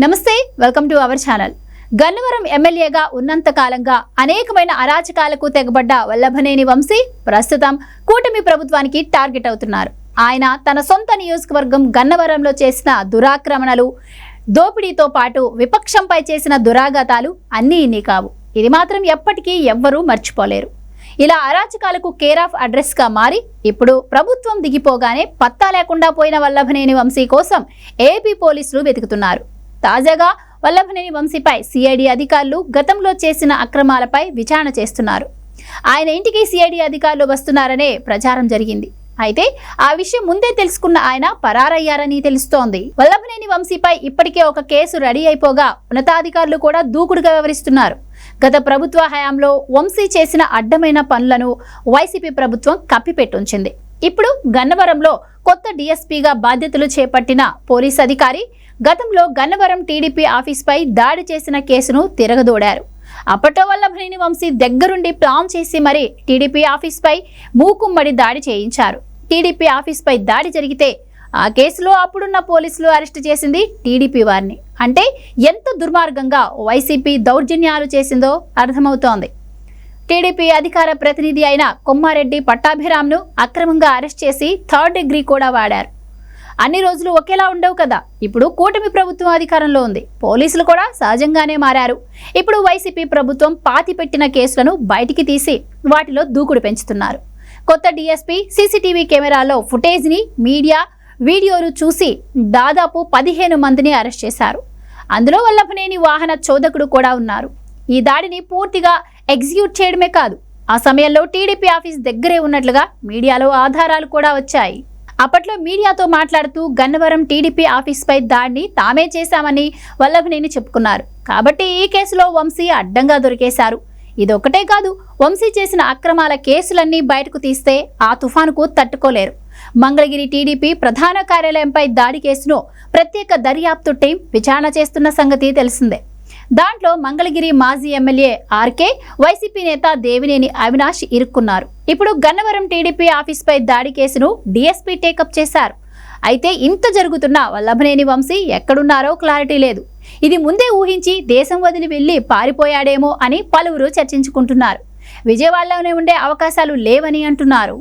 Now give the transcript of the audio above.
నమస్తే welcome to our channel. Gannavaram ఎమ్మెల్యేగా ఉన్నంత కాలంగా అనేకమైన అరాచకాలకు తెగబడ్డ వల్లభనేని వంశీ ప్రస్తుతం కూటమి ప్రభుత్వానికి టార్గెట్ అవుతున్నారు. ఆయన తన సొంత నియోజకవర్గం గన్నవరంలో చేసిన దురాక్రమణలు దోపిడీతో పాటు విపక్షంపై చేసిన దురాఘాతాలు అన్నీ ఇన్ని కావు. ఇది మాత్రం ఎప్పటికీ ఎవ్వరూ మర్చిపోలేరు. ఇలా అరాచకాలకు కేర్ ఆఫ్ అడ్రస్గా మారి ఇప్పుడు ప్రభుత్వం దిగిపోగానే పత్తా లేకుండా పోయిన వల్లభనేని వంశీ కోసం ఏపీ పోలీసులు వెతుకుతున్నారు. తాజాగా వల్లభనేని వంశీపై సిఐడి అధికారులు గతంలో చేసిన అక్రమాలపై విచారణ చేస్తున్నారు. ఆయన ఇంటికి సిఐడి అధికారులు వస్తున్నారనే ప్రచారం జరిగింది. అయితే ఆ విషయం ముందే తెలుసుకున్న ఆయన పరారయ్యారని తెలుస్తోంది. వల్లభనేని వంశీపై ఇప్పటికే ఒక కేసు రెడీ అయిపోగా ఉన్నతాధికారులు కూడా దూకుడుగా వ్యవహరిస్తున్నారు గత ప్రభుత్వ హయాంలో వంశీ చేసిన అడ్డమైన పనులను వైసీపీ ప్రభుత్వం కప్పిపెట్టుంచింది. ఇప్పుడు గన్నవరంలో కొత్త డీఎస్పీగా బాధ్యతలు చేపట్టిన పోలీస్ అధికారి గతంలో గన్నవరం టీడీపీ ఆఫీస్పై దాడి చేసిన కేసును తిరగదోడారు. అప్పట్లో వల్లభనేని వంశీ దగ్గరుండి ప్లాన్ చేసి మరీ టీడీపీ ఆఫీస్పై మూకుమ్మడి దాడి చేయించారు. టీడీపీ ఆఫీస్పై దాడి జరిగితే ఆ కేసులో అప్పుడున్న పోలీసులు అరెస్ట్ చేసింది టీడీపీ వారిని. అంటే ఎంత దుర్మార్గంగా వైసీపీ దౌర్జన్యాలు చేసిందో అర్థమవుతోంది. టీడీపీ అధికార ప్రతినిధి అయిన కొమ్మారెడ్డి పట్టాభిరామ్ను అక్రమంగా అరెస్ట్ చేసి థర్డ్ డిగ్రీ కూడా వాడారు. అన్ని రోజులు ఒకేలా ఉండవు కదా. ఇప్పుడు కూటమి ప్రభుత్వం అధికారంలో ఉంది. పోలీసులు కూడా సహజంగానే మారారు. ఇప్పుడు వైసీపీ ప్రభుత్వం పాతి పెట్టిన కేసులను బయటికి తీసి వాటిలో దూకుడు పెంచుతున్నారు. కొత్త డీఎస్పీ సీసీటీవీ కెమెరాలో ఫుటేజ్ని మీడియా వీడియోలు చూసి దాదాపు పదిహేను మందిని అరెస్ట్ చేశారు. అందులో వల్లభనేని వాహన చోదకుడు కూడా ఉన్నారు. ఈ దాడిని పూర్తిగా ఎగ్జిక్యూట్ చేయడమే కాదు ఆ సమయంలో టీడీపీ ఆఫీస్ దగ్గరే ఉన్నట్లుగా మీడియాలో ఆధారాలు కూడా వచ్చాయి. అప్పట్లో మీడియాతో మాట్లాడుతూ గన్నవరం టీడీపీ ఆఫీస్పై దాడిని తామే చేశామని వల్లభనేని చెప్పుకున్నారు. కాబట్టి ఈ కేసులో వంశీ అడ్డంగా దొరికేశారు. ఇదొక్కటే కాదు వంశీ చేసిన అక్రమాల కేసులన్నీ బయటకు తీస్తే ఆ తుఫానుకు తట్టుకోలేరు. మంగళగిరి టీడీపీ ప్రధాన కార్యాలయంపై దాడి కేసును ప్రత్యేక దర్యాప్తు టీం విచారణ చేస్తున్న సంగతి తెలిసిందే. దాంట్లో మంగళగిరి మాజీ ఎమ్మెల్యే ఆర్కే వైసీపీ నేత దేవినేని అవినాష్ ఇరుక్కున్నారు. ఇప్పుడు గన్నవరం టీడీపీ ఆఫీస్పై దాడి కేసును డీఎస్పీ టేకప్ చేశారు. అయితే ఇంత జరుగుతున్న వల్లభనేని వంశీ ఎక్కడున్నారో క్లారిటీ లేదు. ఇది ముందే ఊహించి దేశం వదిలి వెళ్ళి పారిపోయాడేమో అని పలువురు చర్చించుకుంటున్నారు. విజయవాడలోనే ఉండే అవకాశాలు లేవని అంటున్నారు.